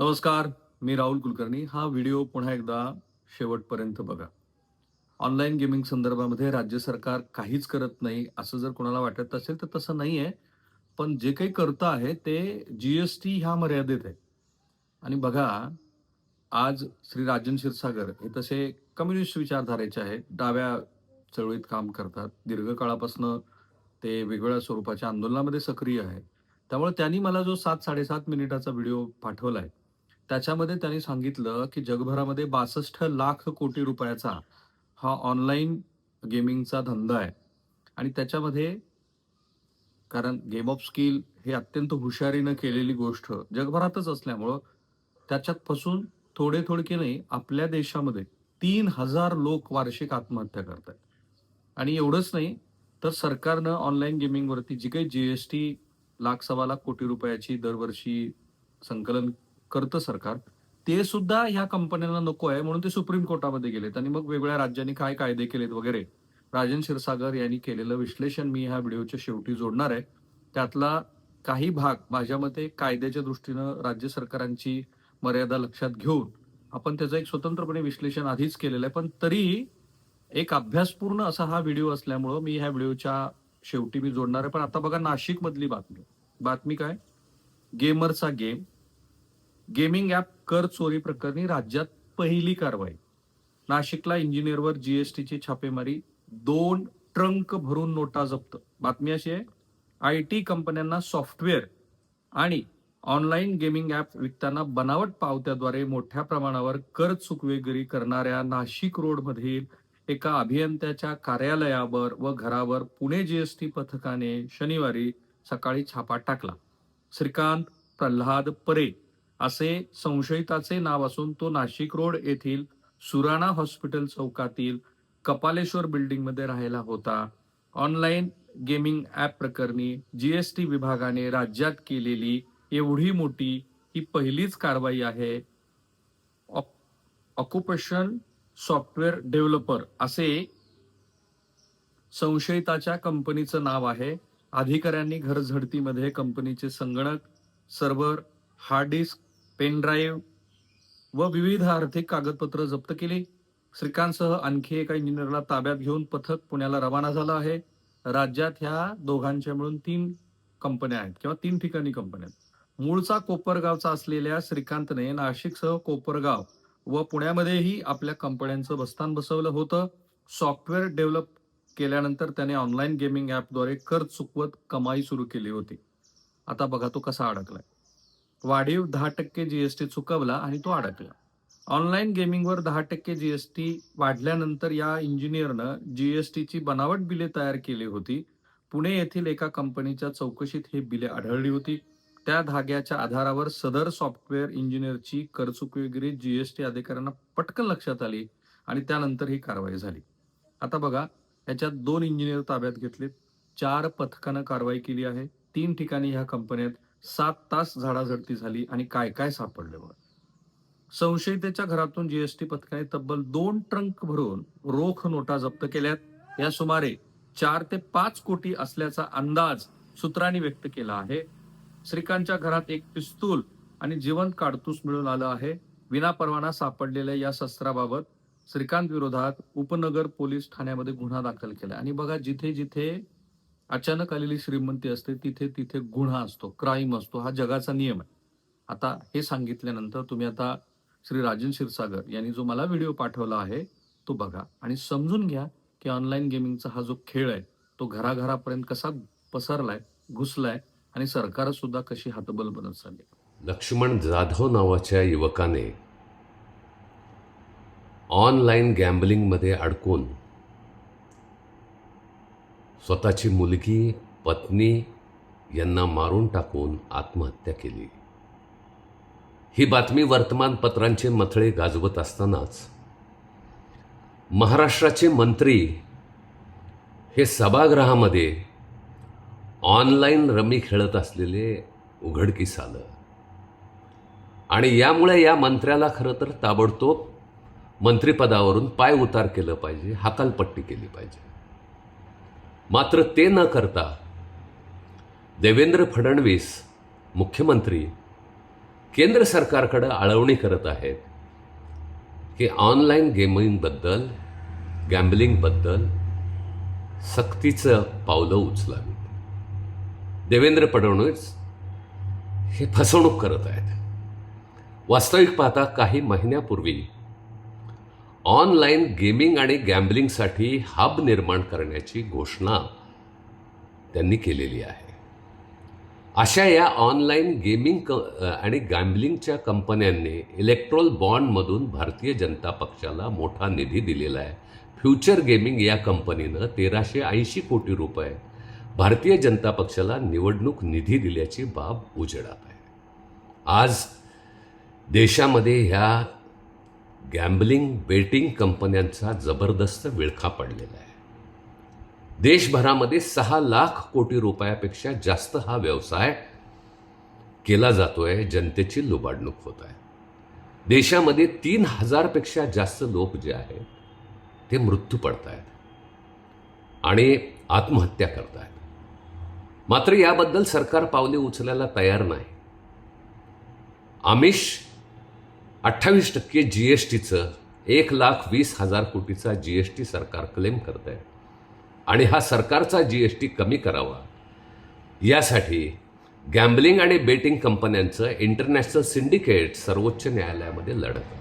नमस्कार मी राहुल कुलकर्णी. हा व्हिडिओ पुन्हा एकदा शेवटपर्यंत बघा. ऑनलाईन गेमिंग संदर्भामध्ये राज्य सरकार काहीच करत नाही असं जर कोणाला वाटत असेल तर तसं नाही आहे पण जे काही करतं आहे ते जी एस टी ह्या मर्यादेत आहे. आणि बघा आज श्री राजन क्षीरसागर हे तसे कम्युनिस्ट विचारधारेचे आहेत. डाव्या चळवळीत काम करतात. दीर्घकाळापासून ते वेगवेगळ्या स्वरूपाच्या आंदोलनामध्ये सक्रिय आहे. त्यामुळे त्यांनी मला जो सात साडेसात मिनिटाचा व्हिडिओ पाठवला आहे त्याच्यामध्ये त्यांनी सांगितलं की जगभरामध्ये बासष्ट लाख कोटी रुपयाचा हा. ऑनलाईन गेमिंगचा धंदा आहे. आणि त्याच्यामध्ये कारण गेम ऑफ स्किल हे अत्यंत हुशारीनं केलेली गोष्ट जगभरातच असल्यामुळं त्याच्यात फसून थोडे थोडके नाही आपल्या देशामध्ये तीन हजार लोक वार्षिक आत्महत्या करतात आणि एवढंच नाही तर सरकारनं ऑनलाईन गेमिंगवरती जी काही जीएसटी लाख सव्वा लाख कोटी रुपयाची दरवर्षी संकलन करतं सरकार ते सुद्धा ह्या कंपन्यांना नको आहे म्हणून ते सुप्रीम कोर्टामध्ये गेलेत. आणि मग वेगवेगळ्या राज्यांनी काय कायदे केलेत वगैरे राजन क्षीरसागर यांनी केलेलं विश्लेषण मी ह्या व्हिडिओच्या शेवटी जोडणार आहे. त्यातला काही भाग माझ्या मते कायद्याच्या दृष्टीनं राज्य सरकारांची मर्यादा लक्षात घेऊन आपण त्याचं एक स्वतंत्रपणे विश्लेषण आधीच केलेलं आहे. पण तरीही एक अभ्यासपूर्ण असा हा व्हिडिओ असल्यामुळं मी ह्या व्हिडिओच्या शेवटी मी जोडणार आहे. पण आता बघा नाशिकमधली बातमी. बातमी काय? गेमरचा गेम. गेमिंग ऍप कर चोरी प्रकरणी राज्यात पहिली कारवाई. नाशिकला इंजिनियरवर जीएसटीची छापेमारी दोन ट्रंक भरून नोटा जप्त. बातमी अशी आहे आय टी कंपन्यांना सॉफ्टवेअर आणि ऑनलाईन गेमिंग ऍप विकताना बनावट पावत्याद्वारे मोठ्या प्रमाणावर कर चुकवेगिरी करणाऱ्या नाशिक रोडमधील एका अभियंत्याच्या कार्यालयावर व घरावर पुणे जीएसटी पथकाने शनिवारी सकाळी छापा टाकला. श्रीकांत प्रल्हाद परे. असे संशयिताचे नाव असून तो नाशिक रोड येथील सुराणा हॉस्पिटल चौकातील कपालेश्वर बिल्डिंगमध्ये राहायला होता. ऑनलाईन गेमिंग ऍप प्रकरणी जीएसटी विभागाने राज्यात केलेली एवढी मोठी ही पहिलीच कारवाई आहे. ऑक्युपेशन सॉफ्टवेअर डेव्हलपर असे संशयिताच्या कंपनीचं नाव आहे. अधिकाऱ्यांनी घर झडतीमध्ये कंपनीचे संगणक server hard disk pen drive व विविध आर्थिक कागदपत्र जप्त केली. श्रीकांतसह आणखी एका इंजिनियरला ताब्यात घेऊन पथक पुण्याला रवाना झालं आहे. राज्यात ह्या दोघांच्या मिळून तीन कंपन्या आहेत किंवा तीन ठिकाणी कंपन्या आहेत. मूळचा कोपरगावचा असलेल्या श्रीकांतने नाशिकसह कोपरगाव व पुण्यामध्येही आपल्या कंपन्यांचं बस्तान बसवलं होतं. सॉफ्टवेअर डेव्हलप केल्यानंतर त्याने ऑनलाईन गेमिंग ॲपद्वारे कर चुकवत कमाई सुरू केली होती. आता बघा तो कसा अडकलाय. वाढीव दहा टक्के जीएसटी चुकवला आणि तो अडकला. ऑनलाईन गेमिंगवर दहा टक्के जीएसटी वाढल्यानंतर या इंजिनियरनं जीएसटीची बनावट बिले तयार केली होती. पुणे येथील एका कंपनीच्या चौकशीत ही बिले आढळली होती. त्या धाग्याच्या आधारावर सदर सॉफ्टवेअर इंजिनियरची करचुकवेगिरी जीएसटी अधिकाऱ्यांना पटकन लक्षात आली आणि त्यानंतर ही कारवाई झाली. आता बघा याच्यात दोन इंजिनियर ताब्यात घेतलेत. चार पथकानं कारवाई केली आहे. तीन ठिकाणी ह्या कंपन्यात सात तास झाडाझडती झाली आणि काय काय सापडले बघा संशयितेच्या घरातून जीएसटी पथकाने तब्बल दोन ट्रंक भरून रोख नोटा जप्त केल्यात. या सुमारे चार ते पाच कोटी असल्याचा अंदाज सूत्रांनी व्यक्त केला आहे. श्रीकांतच्या घरात एक पिस्तूल आणि जिवंत काडतूस मिळून आलं आहे. विनापरवाना सापडलेल्या या शस्त्राबाबत श्रीकांत विरोधात उपनगर पोलीस ठाण्यामध्ये गुन्हा दाखल केला आणि बघा जिथे जिथे अचानक आलेली श्रीमंती असते तिथे तिथे गुन्हा असतो क्राईम असतो हा जगाचा नियम आहे. आता हे सांगितल्यानंतर तुम्ही आता श्री राजन क्षीरसागर यांनी जो मला व्हिडिओ पाठवला आहे तो बघा आणि समजून घ्या की ऑनलाईन गेमिंगचा हा जो खेळ आहे तो घराघरापर्यंत कसा पसरलाय घुसलाय आणि सरकार सुद्धा कशी हातबल बनत चालली. लक्ष्मण जाधव नावाच्या युवकाने ऑनलाईन गॅम्बलिंगमध्ये अडकून स्वतःची मुलगी पत्नी यांना मारून टाकून आत्महत्या केली. ही बातमी वर्तमानपत्रांचे मथळे गाजवत असतानाच महाराष्ट्राचे मंत्री हे सभागृहामध्ये ऑनलाईन रमी खेळत असलेले उघडकीस आलं आणि यामुळे या मंत्र्याला खरं तर ताबडतोब मंत्रिपदावरून पाय उतार केलं पाहिजे हाकालपट्टी केली पाहिजे. मात्र ते न करता देवेंद्र फडणवीस मुख्यमंत्री केंद्र सरकारकडं आळवणी करत आहेत की ऑनलाईन गेमिंगबद्दल गॅम्बलिंगबद्दल सक्तीचं पावलं उचलावीत. देवेंद्र फडणवीस हे फसवणूक करत आहेत. वास्तविक पाहता काही महिन्यापूर्वी ऑनलाईन गेमिंग आणि गॅम्बलिंगसाठी हब निर्माण करण्याची घोषणा त्यांनी केलेली आहे. अशा या ऑनलाईन गेमिंग क आणि गॅम्बलिंगच्या कंपन्यांनी इलेक्ट्रॉल बॉन्डमधून भारतीय जनता पक्षाला मोठा निधी दिलेला आहे. फ्युचर गेमिंग या कंपनीनं तेराशे ऐंशी कोटी रुपये भारतीय जनता पक्षाला निवडणूक निधी दिल्याची बाब उजेडात आहे. आज देशामध्ये ह्या गॅम्बलिंग बेटिंग कंपन्यांचा जबरदस्त विळखा पडलेला आहे. देशभरामध्ये सहा लाख कोटी रुपयापेक्षा जास्त हा व्यवसाय केला जातोय जनतेची लुबाडणूक होत आहे. देशामध्ये तीन हजारपेक्षा जास्त लोक जे आहेत ते मृत्यू पडत आहेत आणि आत्महत्या करत आहेत मात्र याबद्दल सरकार पावले उचलायला तयार नाही. आमिष अठ्ठावीस टक्के जी एस टीचं एक लाख वीस हजार कोटीचा जी एस टी सरकार क्लेम करत आहे आणि हा सरकारचा जी एस टी कमी करावा. यासाठी गॅम्बलिंग आणि बेटिंग कंपन्यांचं इंटरनॅशनल सिंडिकेट सर्वोच्च न्यायालयामध्ये लढत आहे.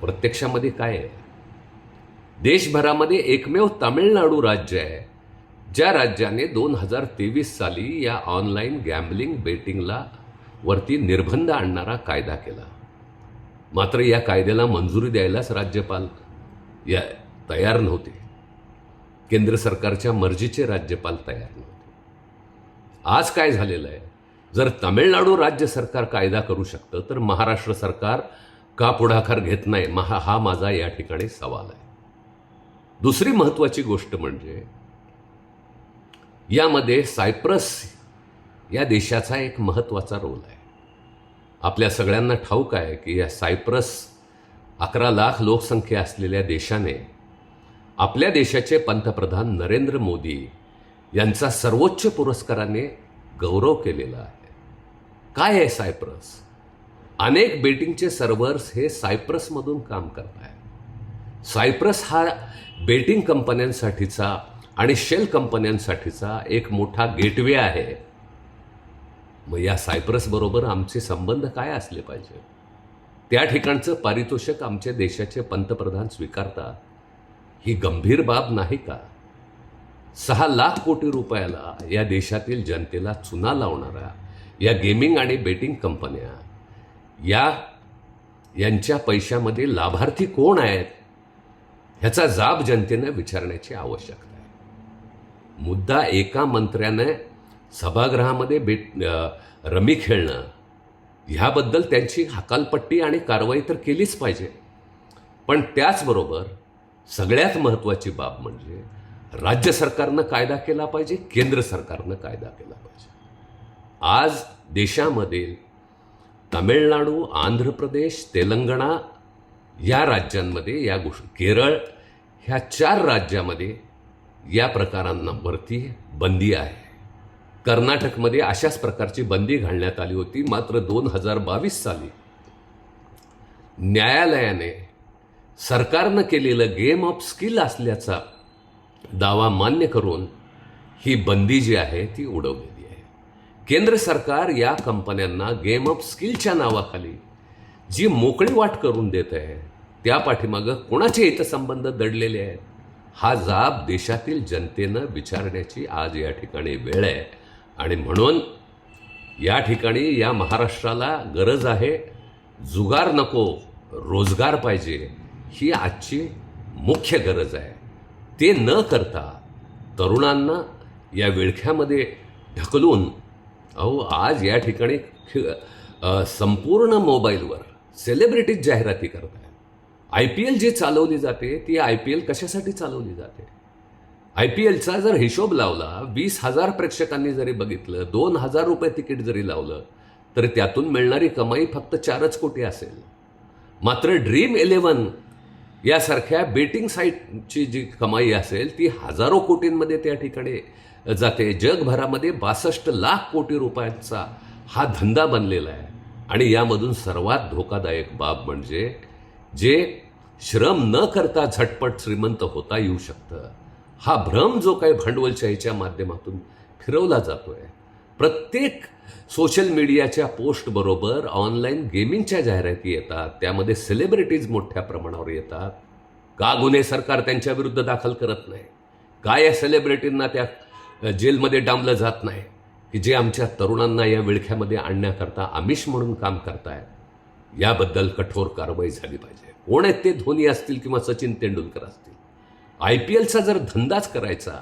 प्रत्यक्षामध्ये काय आहे? देशभरामध्ये एकमेव तामिळनाडू राज्य आहे ज्या राज्याने दोन हजार तेवीस साली या ऑनलाईन गॅम्बलिंग बेटिंगला वरती निर्बंध आणणारा कायदा केला. मात्र या कायद्याला मंजुरी द्यायलाच राज्यपाल या तयार नव्हते. केंद्र सरकारच्या मर्जीचे राज्यपाल तयार नव्हते. आज काय झालेलं आहे? जर तामिळनाडू राज्य सरकार कायदा करू शकतं तर महाराष्ट्र सरकार का पुढाकार घेत नाही? महा हा माझा या ठिकाणी सवाल आहे. दुसरी महत्त्वाची गोष्ट म्हणजे यामध्ये सायप्रस या देशाचा एक महत्त्वाचा रोल आहे. आपल्या सगळ्यांना ठाऊक आहे की या सायप्रस अकरा लाख लोकसंख्या असलेल्या देशाने आपल्या देशाचे पंतप्रधान नरेंद्र मोदी यांचा सर्वोच्च पुरस्काराने गौरव केलेला आहे. काय आहे सायप्रस? अनेक बेटिंगचे सर्व्हर्स हे सायप्रसमधून काम करत आहेत सायप्रस हा बेटिंग कंपन्यांसाठीचा आणि शेल कंपन्यांसाठीचा एक मोठा गेटवे आहे. मग या सायप्रसबरोबर आमचे संबंध काय असले पाहिजे? त्या ठिकाणचं पारितोषिक आमच्या देशाचे पंतप्रधान स्वीकारतात ही गंभीर बाब नाही का? सहा लाख कोटी रुपयाला या देशातील जनतेला चुना लावणाऱ्या या गेमिंग आणि बेटिंग कंपन्या या यांच्या पैशामध्ये लाभार्थी कोण आहेत? ह्याचा जाब जनतेनं विचारण्याची आवश्यकता आहे. मुद्दा एका मंत्र्याने सभागृहामध्ये बेट रमी खेळणं ह्याबद्दल त्यांची हकालपट्टी आणि कारवाई तर केलीच पाहिजे. पण त्याचबरोबर सगळ्यात महत्त्वाची बाब म्हणजे राज्य सरकारनं कायदा केला पाहिजे केंद्र सरकारनं कायदा केला पाहिजे. आज देशामध्ये तामिळनाडू आंध्र प्रदेश तेलंगणा या राज्यांमध्ये या गोष्टी केरळ ह्या चार राज्यामध्ये या प्रकारांवरती बंदी आहे. कर्नाटकमध्ये अशाच प्रकारची बंदी घालण्यात आली होती मात्र दोन हजार बावीस साली न्यायालयाने सरकारनं केलेलं गेम ऑफ स्किल असल्याचा दावा मान्य करून ही बंदी जी आहे ती उडवलेली आहे. केंद्र सरकार या कंपन्यांना गेम ऑफ स्किलच्या नावाखाली जी मोकळी वाट करून देत आहे त्या पाठीमागं कोणाचे हितसंबंध दडलेले आहेत हा जाब देशातील जनतेनं विचारण्याची आज या ठिकाणी वेळ आहे. आणि म्हणून या ठिकाणी या महाराष्ट्राला गरज आहे जुगार नको रोजगार पाहिजे ही आजची मुख्य गरज आहे. ते न करता तरुणांना या विळख्यामध्ये ढकलून अहो आज या ठिकाणी संपूर्ण मोबाईलवर सेलिब्रिटीज जाहिराती करत आहे आय पी एल जी चालवली जाते ती आय पी एल कशासाठी चालवली जाते? आय पी एलचा जर हिशोब लावला वीस हजार प्रेक्षकांनी जरी बघितलं दोन हजार रुपये तिकीट जरी लावलं तर त्यातून मिळणारी कमाई फक्त चारच कोटी असेल. मात्र ड्रीम इलेवन यासारख्या बेटिंग साईटची जी कमाई असेल ती हजारो कोटींमध्ये त्या ठिकाणी जाते. जगभरामध्ये बासष्ट लाख कोटी रुपयांचा हा धंदा बनलेला आहे. आणि यामधून सर्वात धोकादायक बाब म्हणजे जे श्रम न करता झटपट श्रीमंत होता येऊ शकतं. हा भ्रम जो काही भांडवलशाहीच्या माध्यमातून फिरवला जातोय प्रत्येक सोशल मीडियाच्या पोस्टबरोबर ऑनलाईन गेमिंगच्या जाहिराती येतात त्यामध्ये सेलिब्रिटीज मोठ्या प्रमाणावर येतात. का गुन्हे सरकार त्यांच्या विरुद्ध दाखल करत नाही? का या सेलिब्रिटींना त्या जेलमध्ये डांबलं जात नाही? की जे आमच्या तरुणांना या विळख्यामध्ये आणण्याकरता आमिष म्हणून काम करतायत? याबद्दल कठोर कारवाई झाली पाहिजे. कोण आहेत ते? धोनी असतील किंवा सचिन तेंडुलकर असतील. आय पी एलचा जर धंदाच करायचा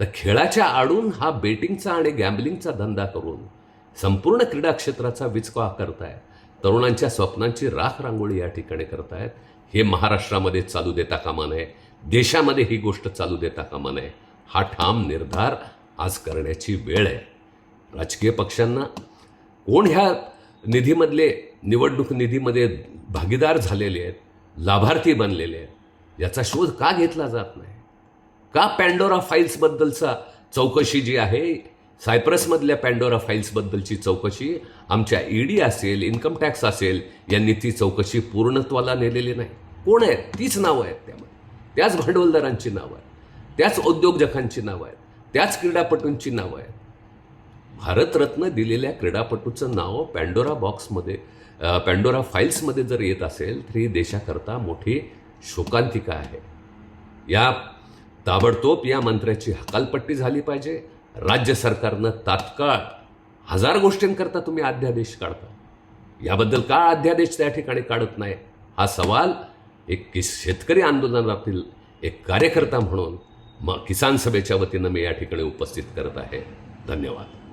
तर खेळाच्या आडून हा बेटिंगचा आणि गॅम्बलिंगचा धंदा करून संपूर्ण क्रीडा क्षेत्राचा विचका करतायत तरुणांच्या स्वप्नांची राख रांगोळी या ठिकाणी करतायत. हे महाराष्ट्रामध्ये चालू देता कामा नये. देशामध्ये ही गोष्ट चालू देता कामा नये. हा ठाम निर्धार आज करण्याची वेळ आहे. राजकीय पक्षांना कोण ह्या निधीमधले निवडणूक निधीमध्ये भागीदार झालेले आहेत लाभार्थी बनलेले आहेत याचा शोध का घेतला जात नाही? का पॅन्डोरा फाईल्सबद्दलचा चौकशी जी आहे सायप्रसमधल्या पॅन्डोरा फाईल्सबद्दलची चौकशी आमच्या ईडी असेल इन्कम टॅक्स असेल यांनी ती चौकशी पूर्णत्वाला नेलेली नाही. कोण आहेत? तीच नावं आहेत त्यामध्ये. त्याच भांडवलदारांची नावं आहेत. त्याच उद्योजकांची नावं आहेत. त्याच क्रीडापटूंची नावं आहेत. भारतरत्न दिलेल्या क्रीडापटूचं नाव पॅन्डोरा बॉक्समध्ये पँडोरा पॅन्डोरा फाईल्समध्ये जर येत असेल तर ही देशाकरता मोठी शोकांतिका आहे. या ताबडतोब या मंत्र्याची हकालपट्टी झाली पाहिजे. राज्य सरकारनं तात्काळ हजार गोष्टींकरता तुम्ही अध्यादेश काढता. याबद्दल का अध्यादेश त्या ठिकाणी काढत नाही? हा सवाल एक किस शेतकरी आंदोलनातील एक कार्यकर्ता म्हणून मग किसान सभेच्या वतीनं मी या ठिकाणी उपस्थित करत आहे. धन्यवाद.